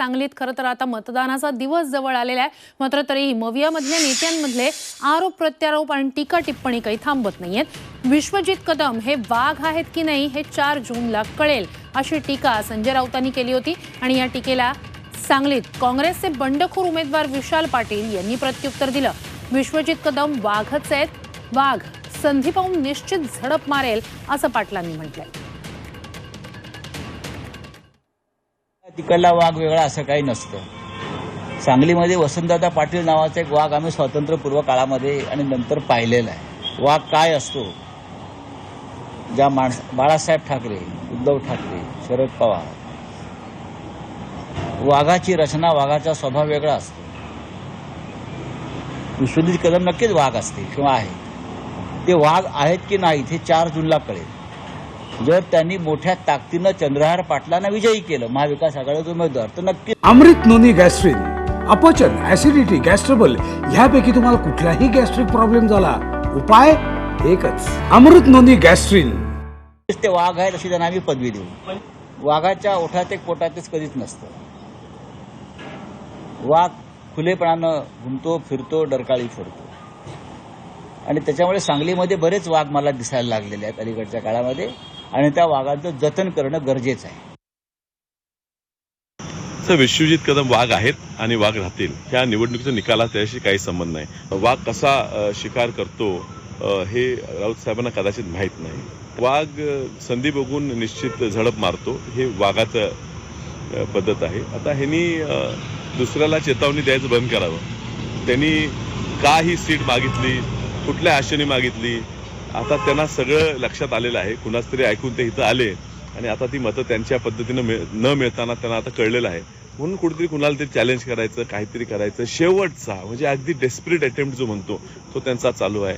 सांगलीत. खरं तर आता मतदानाचा दिवस जवळ आलेला आहे. मात्र तरीही मवियामधल्या नेत्यांमधले आरोप प्रत्यारोप आणि टीका टिप्पणी काही थांबत नाहीयेत. विश्वजित कदम हे वाघ आहेत की नाही हे चार जूनला कळेल अशी टीका संजय राऊतांनी केली होती. आणि या टीकेला सांगलीत काँग्रेसचे बंडखोर उमेदवार विशाल पाटील यांनी प्रत्युत्तर दिलं. विश्वजित कदम वाघच आहेत. वाघ संधी पाहून निश्चित झडप मारेल असं पाटलांनी म्हटलंय. तिकडला वाघ वेगळा असं काही नसतं. सांगलीमध्ये वसंतदादा पाटील नावाचा एक वाघ आम्ही स्वातंत्र्यपूर्व काळामध्ये आणि नंतर पाहिलेला आहे. वाघ काय असतो? ज्या माणस बाळासाहेब ठाकरे उद्धव ठाकरे शरद पवार. वाघाची रचना वाघाचा स्वभाव वेगळा असतो. विश्वजित कदम नक्कीच वाघ असते किंवा आहे ते वाघ आहेत की नाहीत हे चार जूनला कळेल. जर त्यांनी मोठ्या ताकदीनं चंद्रहार पाटलांना विजयी केलं महाविकास आघाडीचे उमेदवार तर नक्की अमृत नोनी गॅस्ट्रिन अपचन ऍसिडिटी गॅस्ट्रबल ह्यापैकी तुम्हाला कुठलाही गॅस्ट्रिक प्रॉब्लेम झाला उपाय एकच. Amrit noni gastrin. ते वाघ आहेत अशी त्यांना आम्ही पदवी देऊ. वाघाच्या ओठात एक पोटातच कधीच नसतं. वाघ खुलेपणानं घुमतो फिरतो डरकाळी फिरतो आणि त्याच्यामुळे सांगलीमध्ये बरेच वाघ मला दिसायला लागलेले आहेत अलीकडच्या काळामध्ये. आणि त्या वाघाचं जतन करणं गरजेचं आहे. सर विश्वजित कदम वाघ आहेत आणि वाघ राहतील. ह्या निवडणुकीचा निकाला त्याशी काही संबंध नाही. वाघ कसा शिकार करतो हे राऊत साहेबांना कदाचित माहीत नाही. वाघ संधी बघून निश्चित झडप मारतो हे वाघाचं पद्धत आहे. आता ह्यांनी दुसऱ्याला चेतावणी द्यायचं बंद करावं. त्यांनी का ही सीट मागितली कुठल्या आशेने मागितली आता त्यांना सगळं लक्षात आलेलं आहे. कुणाच तरी ऐकून ते इथं आले आणि आता ती मतं त्यांच्या पद्धतीनं मिळ- न मिळताना त्यांना आता कळलेलं आहे. म्हणून कुठेतरी कुणाला तरी चॅलेंज करायचं काहीतरी करायचं. शेवटचा म्हणजे अगदी डेस्परेट अटेम्प्ट जो म्हणतो तो त्यांचा चालू आहे.